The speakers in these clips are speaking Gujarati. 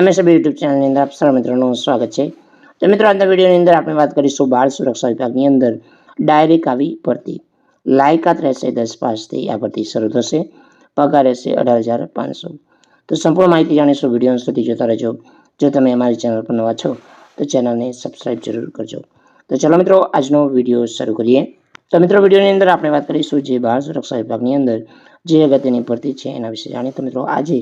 એમએસબી યુટ્યુબ ચેનલની અંદર આપ સર્વ મિત્રોનું સ્વાગત છે. તો મિત્રો, આજના વિડીયોની અંદર આપણે વાત કરીશું બાળ સુરક્ષા વિભાગની અંદર ડાયરેક્ટ આવી ભરતી. લાયકાત રહેશે દસ પાસથી આ ભરતી શરૂ થશે. પગાર રહેશે અઢાર હજાર પાંચસો. તો સંપૂર્ણ માહિતી જાણીશું વીડિયો સુધી જોતા રહેજો. જો તમે અમારી ચેનલ પર નવા છો, તો ચેનલને સબસ્ક્રાઇબ જરૂર કરજો. તો ચલો મિત્રો, આજનો વીડિયો શરૂ કરીએ. તો મિત્રો, વિડીયોની અંદર આપણે વાત કરીશું જે બાળ સુરક્ષા વિભાગની અંદર જે અગત્યની ભરતી છે એના વિશે જાણીએ. તો મિત્રો, આજે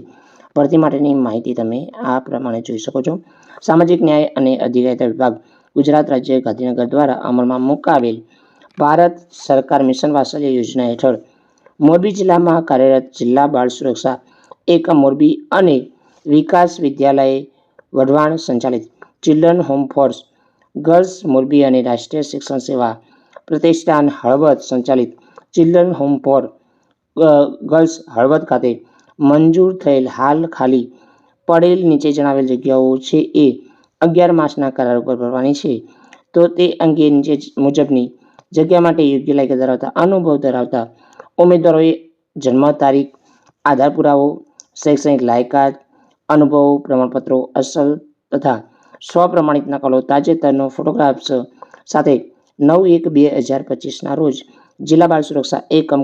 ભરતી માટેની માહિતી તમે આ પ્રમાણે જોઈ શકો છો. સામાજિક ન્યાય અને અધિકારિતા વિભાગ ગુજરાત રાજ્ય ગાંધીનગર દ્વારા અમલમાં મુકાવેલ ભારત સરકાર મિશન વાત્સલ્ય યોજના હેઠળ મોરબી જિલ્લામાં કાર્યરત જિલ્લા બાળ સુરક્ષા એકમ મોરબી અને વિકાસ વિદ્યાલય વઢવાણ સંચાલિત children home for girls Morbi અને રાષ્ટ્રીય શિક્ષણ સેવા પ્રતિષ્ઠાન હળવદ સંચાલિત children home for girls Halvad ખાતે મંજૂર થયેલ હાલ ખાલી પડેલ નીચે જણાવેલ જગ્યાઓ છે એ અગિયાર માસના કરાર ઉપર ભરવાની છે. તો તે અંગે નીચે મુજબની જગ્યા માટે યોગ્ય લાયક ધરાવતા અનુભવ ધરાવતા ઉમેદવારોએ જન્મ તારીખ, આધાર પુરાવો, શૈક્ષણિક લાયકાત, અનુભવ, પ્રમાણપત્રો, અસલ તથા સ્વપ્રમાણિત નકલો તાજેતરનો ફોટોગ્રાફ્સ સાથે નવ એક બે હજાર પચીસના રોજ જિલ્લા બાળ સુરક્ષા એકમ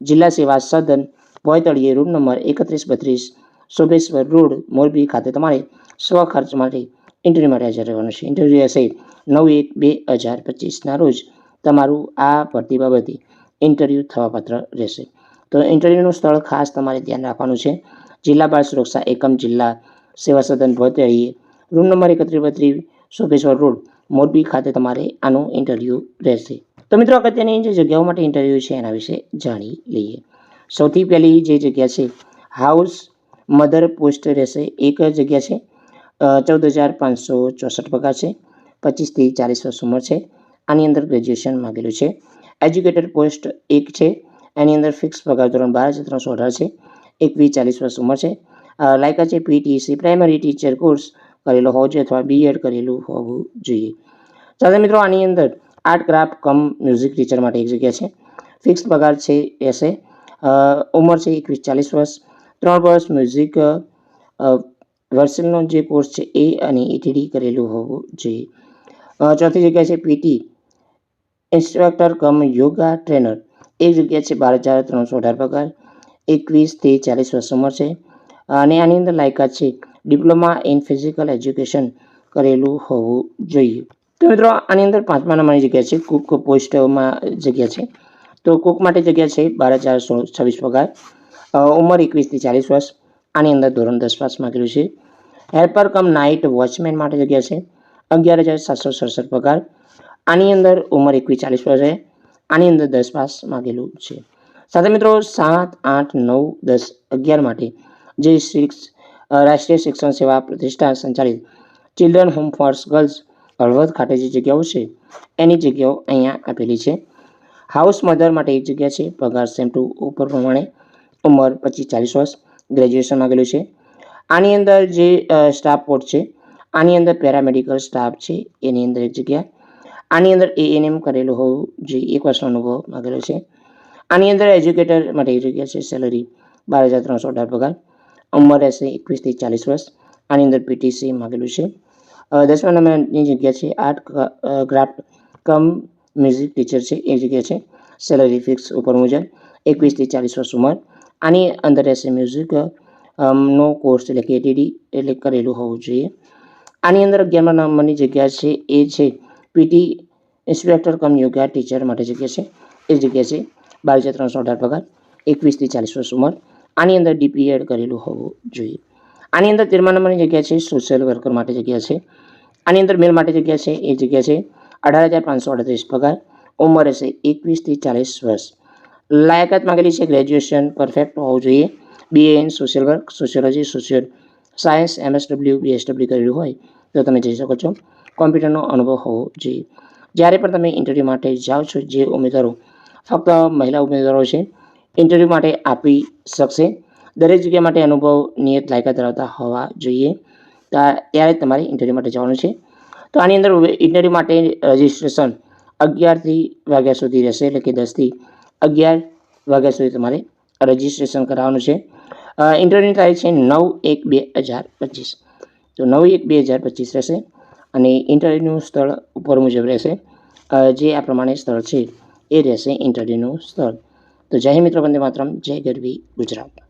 જિલ્લા સેવા સદન ભોયતળીએ રૂમ નંબર એકત્રીસ બત્રીસ શોભેશ્વર રોડ, મોરબી ખાતે તમારે સ્વ ખર્ચ માટે ઇન્ટરવ્યૂ માટે હાજર રહેવાનું છે. ઇન્ટરવ્યૂ હશે નવ એક બે હજાર પચીસના રોજ. તમારું આ ભરતી બાબતે ઇન્ટરવ્યૂ થવાપાત્ર રહેશે. તો ઇન્ટરવ્યૂનું સ્થળ ખાસ તમારે ધ્યાન રાખવાનું છે. જિલ્લા બાળ સુરક્ષા એકમ, જિલ્લા સેવા સદન ભોયતળીએ રૂમ નંબર એકત્રીસ બત્રીસ શોભેશ્વર રોડ, મોરબી ખાતે તમારે આનું ઇન્ટરવ્યૂ રહેશે. તો મિત્રો, અગત્યની જે જગ્યાઓ માટે ઇન્ટરવ્યૂ છે એના વિશે જાણી લઈએ. સૌથી પહેલી જે જગ્યા છે હાઉસ મધર પોસ્ટ રહેશે એક જગ્યા છે ચૌદ હજાર પાંચસો ચોસઠ પગાર છે પચીસથી ચાલીસ વર્ષ ઉંમર છે આની અંદર ગ્રેજ્યુએશન માગેલું છે. એજ્યુકેટર પોસ્ટ એક છે એની અંદર ફિક્સ પગાર ધોરણ બાર હજાર ત્રણસો અઢાર છે એકવીસ ચાલીસ વર્ષ ઉંમર છે. લાયકા છે પીટીસી પ્રાઇમરી ટીચર કોર્સ કરેલો હોવો જોઈએ અથવા બીએડ કરેલું હોવું જોઈએ. સાથે મિત્રો આની અંદર art craft cum music teacher માટે એક જગ્યા છે. ફિક્સ પગાર છે અ, ઉંમર છે એકવીસ ચાલીસ વર્ષ. ત્રણ વર્ષ મ્યુઝિક વર્સનનો જે કોર્સ છે એ અને એટીડી કરેલું હોવું જોઈએ. ચોથી જગ્યા છે PT instructor cum yoga trainer એક જગ્યા છે બાર હજાર ત્રણસો અઢાર પગાર. એકવીસથી ચાલીસ વર્ષ ઉંમર છે. અને આની અંદર લાયકાત છે ડિપ્લોમા ઇન ફિઝિકલ એજ્યુકેશન કરેલું હોવું જોઈએ. તો મિત્રો, આની અંદર પાંચમા નંબરની જગ્યા છે. કુક પોસ્ટમાં જગ્યા છે. તો કોક માટે જગ્યા છે બાર હજાર છવ્વીસ પગાર. ઉંમર એકવીસથી ચાલીસ વર્ષ. આની અંદર ધોરણ દસ પાસ માગેલું છે. હેલ્પર કમ નાઇટ વોચમેન માટે જગ્યા છે. અગિયાર હજાર સાતસો સડસઠ પગાર. આની અંદર ઉંમર એકવીસ ચાલીસ વર્ષ છે. આની અંદર દસ પાસ માગેલું છે. સાથે મિત્રો સાત, આઠ, નવ, દસ, અગિયાર માટે જે શિક્ષ રાષ્ટ્રીય શિક્ષણ સેવા પ્રતિષ્ઠા સંચાલિત children home for girls Halvad ખાતે જે જગ્યાઓ છે, એની જગ્યાઓ અહીંયા આપેલી છે. હાઉસ મધર માટે એક જગ્યા છે. પગાર સેમ ટુ ઉપર પ્રમાણે ઉંમર પચીસ ચાલીસ વર્ષ. ગ્રેજ્યુએશન માગેલું છે. આની અંદર જે સ્ટાફ પોર્ટ છે, આની અંદર પેરામેડિકલ સ્ટાફ છે, એની અંદર એક જગ્યા. આની અંદર એએનએમ કરેલું હોવું જે એક વર્ષનો અનુભવ માગેલો છે. આની અંદર એજ્યુકેટર માટે એક જગ્યા છે સેલરી બાર હજાર ત્રણસો અઢાર પગાર. ઉંમર રહેશે એકવીસથી ચાલીસ વર્ષ. આની અંદર પીટીસી માગેલું છે. દસમા નંબરની જગ્યા છે. Art craft cum music teacher છે એ જગ્યા છે. સેલરી ફિક્સ ઉપર મુજબ એકવીસથી ચાલીસ વર્ષ ઉંમર. આની અંદર રહેશે મ્યુઝિક નો કોર્સ એટલે કે એટીડી એટલે કરેલું હોવું જોઈએ. આની અંદર અગિયારમા નંબરની જગ્યા છે, એ છે PT inspector cum yoga teacher માટે જગ્યા છે. એ જગ્યા છે બાવીસ હજાર ત્રણસો અઢાર પગાર એકવીસથી ચાલીસ વર્ષ ઉંમર. આની અંદર ડીપીએડ કરેલું હોવું જોઈએ. આની અંદર તેરમા નંબરની જગ્યા છે સોશિયલ વર્કર માટે જગ્યા છે. આની અંદર મેલ માટે જગ્યા છે, એ જગ્યા છે અઢાર હજાર પાંચસો અડત્રીસ પગાર. ઉંમર હશે એકવીસથી ચાલીસ વર્ષ. લાયકાત માંગેલી છે ગ્રેજ્યુએશન પરફેક્ટ હોવું જોઈએ. BA in social work sociology social science MSW BSW કરેલું હોય તો તમે જઈ શકો છો. કોમ્પ્યુટરનો અનુભવ હોવો જોઈએ. જ્યારે પણ તમે ઇન્ટરવ્યૂ માટે જાઓ છો, જે ઉમેદવારો, ફક્ત મહિલા ઉમેદવારો છે ઇન્ટરવ્યૂ માટે આપી શકશે. દરેક જગ્યા માટે અનુભવ નિયત લાયકાત ધરાવતા હોવા જોઈએ. ત્યારે તમારે ઇન્ટરવ્યૂ માટે જવાનું છે. તો આની અંદર ઇન્ટરવ્યૂ માટે રજિસ્ટ્રેશન અગિયારથી વાગ્યા સુધી રહેશે, એટલે કે દસથી અગિયાર વાગ્યા સુધી તમારે રજિસ્ટ્રેશન કરાવવાનું છે. ઇન્ટરવ્યૂની તારીખ છે નવ એક બે હજાર પચીસ. તો નવ એક બે હજાર પચીસ રહેશે અને ઇન્ટરવ્યૂનું સ્થળ ઉપર મુજબ રહેશે. જે આ પ્રમાણે સ્થળ છે એ રહેશે ઇન્ટરવ્યૂનું સ્થળ. તો જય મિત્રો, વંદે માતરમ, જય ગરવી ગુજરાત.